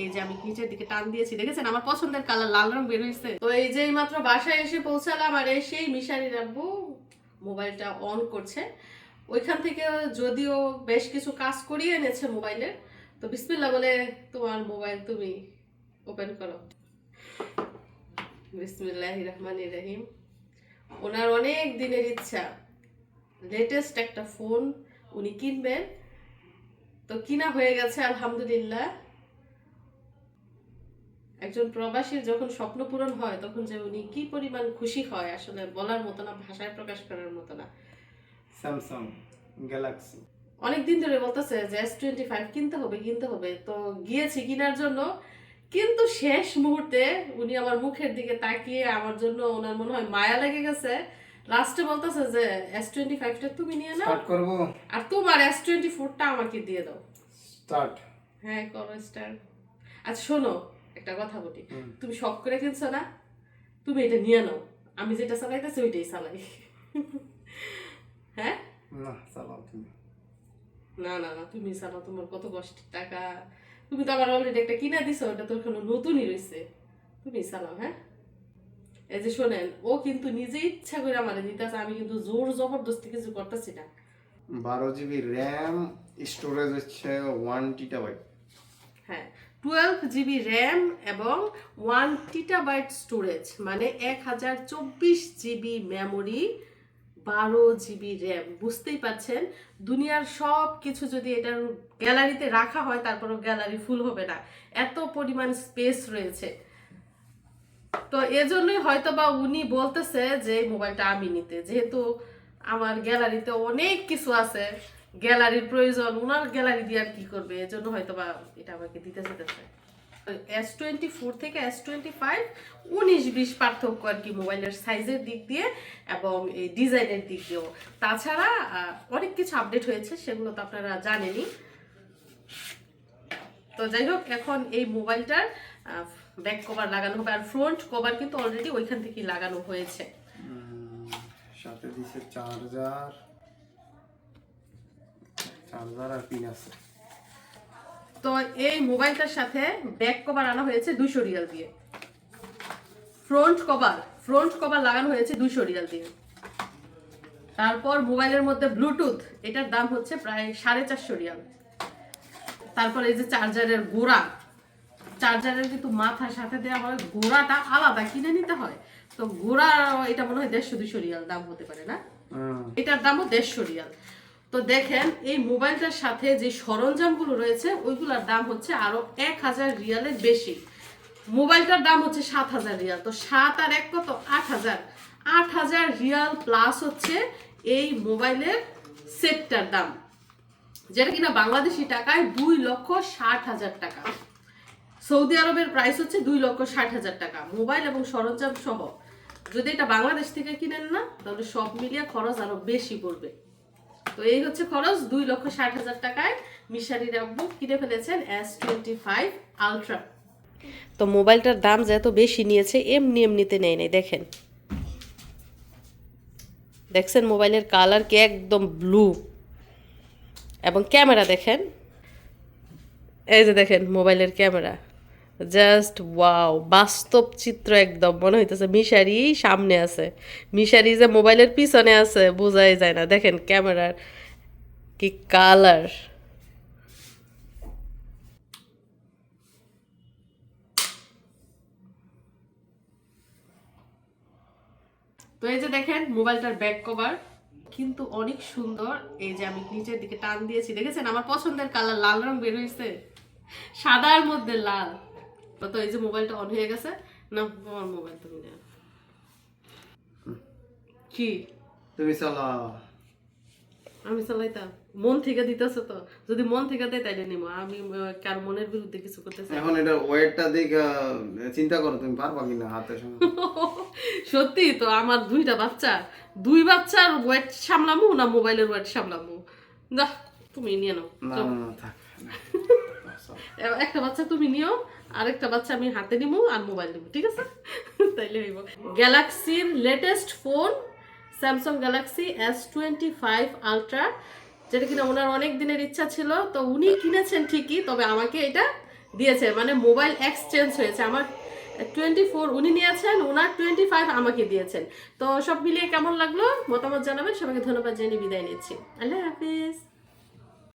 এই যে আমি নিচের দিকে টান দিয়েছি, দেখেছেন? আমার পছন্দের কালার লাল রং বের হয়েছে। তো এই যে মাত্র বাসায় এসে পৌঁছালাম আর এসেই মিশারি রাব্বু মোবাইলটা অন করছে। ওইখান থেকে যদিও বেশ কিছু কাজ করিয়ে এনেছে মোবাইলের। তো বিসমিল্লা বলে, তোমার মোবাইল তুমি ওপেন করো। বিসমিল্লাহ রহমান রহিম। ওনার অনেক দিনের ইচ্ছা। লেটেস্ট একটা ফোন উনি কিনবেন। তো কিনা হয়ে গেছে, আলহামদুলিল্লাহ। একজন প্রবাসীর যখন স্বপ্ন পূরণ হয় তখন যে উনি কি পরিমাণ খুশি হয় আসলে বলার মতো না ভাষায় প্রকাশ করার মতো না। স্যামসাং গ্যালাক্সি অনেক দিন ধরে বলতেছে যে এস টোয়েন্টি ফাইভ কিনতে হবে কিনতে হবে। তো গিয়েছি কেনার জন্য কিন্তু শেষ মুহূর্তে উনি আমার মুখের দিকে তাকিয়ে আমার জন্য ওনার মনে হয় মায়া লেগে গেছে। লাস্টে বলতেছে যে এস টোয়েন্টি ফাইভটা তুমি নিয়ে নাও স্টার্ট করব। আর তোমার এস টোয়েন্টি ফোরটা আমাকে দিয়ে দাও। স্টার্ট হ্যাঁ করো স্টার আচ্ছা শোনো একটা কথা বলি। তুমি শখ করে কিনছো না? তুমি এটা নিয়ে নাও। আমি যেটা চালাইতেছি ওইটাই চালাই। হ্যাঁ? না চালাও তুমি। না না না তুমি চালাও তোমার কত কষ্টের টাকা। তুমি তো আবার অলরেডি একটা কিনা দিছো ওটা তো এখনও নতুনই রয়েছে তুমি চালাও হ্যাঁ? এই যে শোনেন ও কিন্তু নিজে ইচ্ছা করে আমার দিতেছে আমি কিন্তু জোর জবরদস্তি কিছু করতেছি না। বারো জিবি র্যাম স্টোরেজ হচ্ছে ওয়ান টিটাবাইট হ্যাঁ টুয়েলভ জিবি র্যাম এবং ওয়ান টিটাবাইট স্টোরেজ মানে এক হাজার চব্বিশ জিবি মেমোরি বারো জিবি র্যাম বুঝতেই পারছেন দুনিয়ার সব কিছু যদি এটার গ্যালারিতে রাখা হয়, তারপরও গ্যালারি ফুল হবে না। এত পরিমাণ স্পেস রয়েছে। তো এজন্যই হয়তো বা উনি বলতেছে যে মোবাইলটা আমি নিতে। যেহেতু আমার গ্যালারিতে অনেক কিছু আছে। গ্যালারির প্রয়োজন ওনার গ্যালারি দিয়ে আর কি করবে? এজন্য হয়তো বা এটা আমাকে দিতে যেতেছে। এস টোয়েন্টি ফোর থেকে এস টোয়েন্টি ফাইভ উনিশ বিশ পার্থক্য আর কি মোবাইলের সাইজের দিক দিয়ে এবং এই ডিজাইনের দিক দিয়েও। তাছাড়া অনেক কিছু আপডেট হয়েছে, সেগুলো তো আপনারা জানেনই। তো যাই হোক, এখন এই মোবাইলটার ব্যাক কভার লাগানো হবে, আর ফ্রন্ট কভার কিন্তু অলরেডি ওইখান থেকেই লাগানো হয়েছে। সাথে চার্জার চার্জার আর পিন আছে। তো এই মোবাইলটার সাথে ব্যাক কভার আনা হয়েছে দুইশো রিয়াল দিয়ে। ফ্রন্ট কভার ফ্রন্ট কভার লাগানো হয়েছে দুইশো রিয়াল দিয়ে। তারপর মোবাইলের মধ্যে ব্লুটুথ এটার দাম হচ্ছে প্রায় সাড়ে চারশো রিয়াল। তারপর এই যে চার্জারের গোড়া চার্জারের কিন্তু মাথার সাথে দেওয়া হয় গোড়াটা আলাদা কিনে নিতে হয়। তো গোড়া এটা মনে হয় দেড়শো দুশো রিয়াল দাম হতে পারে না? হুম, এটার দামও দেড়শো রিয়াল। তো দেখেন, এই মোবাইলটার সাথে যে সরঞ্জামগুলো রয়েছে, ওইগুলোর দাম হচ্ছে আরও এক হাজার রিয়ালের বেশি। মোবাইলটার দাম হচ্ছে সাত হাজার রিয়াল। তো সাত আর এক কত? আট হাজার। আট হাজার রিয়াল প্লাস হচ্ছে এই মোবাইলের সেটটার দাম, যেটা কিনা বাংলাদেশি টাকায় দুই লক্ষ ষাট হাজার টাকা। সৌদি আরবের প্রাইস হচ্ছে দুই লক্ষ ষাট হাজার টাকা, মোবাইল এবং সরঞ্জাম সহ। যদি এটা বাংলাদেশ থেকে কিনেন না, তাহলে সব মিলিয়ে খরচ আরও বেশি পড়বে। তো এই হচ্ছে খরচ, দুই লক্ষ ষাট হাজার টাকায় মিশারি রাব্বু কিনে ফেলেছেন এস টোয়েন্টি ফাইভ আলট্রা তো মোবাইলটার দাম যত বেশি নিয়েছে, এমনি এমনিতে নেই নাই, দেখেন। দেখছেন মোবাইলের কালার কি একদম ব্লু এবং ক্যামেরা দেখেন। এই যে দেখেন মোবাইলের ক্যামেরা। জাস্ট ওয়াও বাস্তব চিত্র একদম। মনে হইতেছে মিশারি সামনে আছে। মিশারি যে মোবাইলের পিছনে আছে, বোঝাই যায় না। দেখেন ক্যামেরার কি কালার। তো এই যে দেখেন মোবাইলটার ব্যাক কভার কিন্তু অনেক সুন্দর। এই যে আমি নিচের দিকে টান দিয়েছি। দেখেছেন? আমার পছন্দের কালার লাল রং বের হয়েছে সাদার মধ্যে লাল। তো এই যে মোবাইলটা অন হয়ে গেছে না আমার মোবাইল তুমি নেও। কি? তুমি চালাও। আমি চালাইতাম মন থেকে দিতেছে তো। যদি মন থেকে দেয় তাইলে নিব আমি কার মনের বিরুদ্ধে কিছু করতে চাই এখন এটা ওয়েটটা দিক চিন্তা করো তুমি পারবা কিনা হাতের সঙ্গে? সত্যি তো আমার দুইটা বাচ্চা। দুই বাচ্চার ওয়েট সামলামু না মোবাইলের ওয়েট সামলামু? না তুমি নিয়ে নাও। না থাক একটা বাচ্চা তুমি নিও। আরেকটা বাচ্চা আমি হাতে নিবো আর মোবাইল নিবো, ঠিক আছে? তাইলে হইব। গ্যালাক্সির latest phone Samsung Galaxy S twenty five ultra যেটা কিনা ওনার অনেক দিনের ইচ্ছা ছিল, তো উনি কিনেছেন ঠিকই, তবে আমাকে এটা দিয়েছে মানে মোবাইল এক্সচেঞ্জ হয়েছে। আমার টোয়েন্টি ফোর উনি নিয়েছেন, ওনার টোয়েন্টি ফাইভ আমাকে দিয়েছেন। তো সব মিলিয়ে কেমন লাগল? মতামত জানাবেন, সবাইকে ধন্যবাদ জানিয়ে বিদায় নিচ্ছি। আল্লাহ হাফিজ।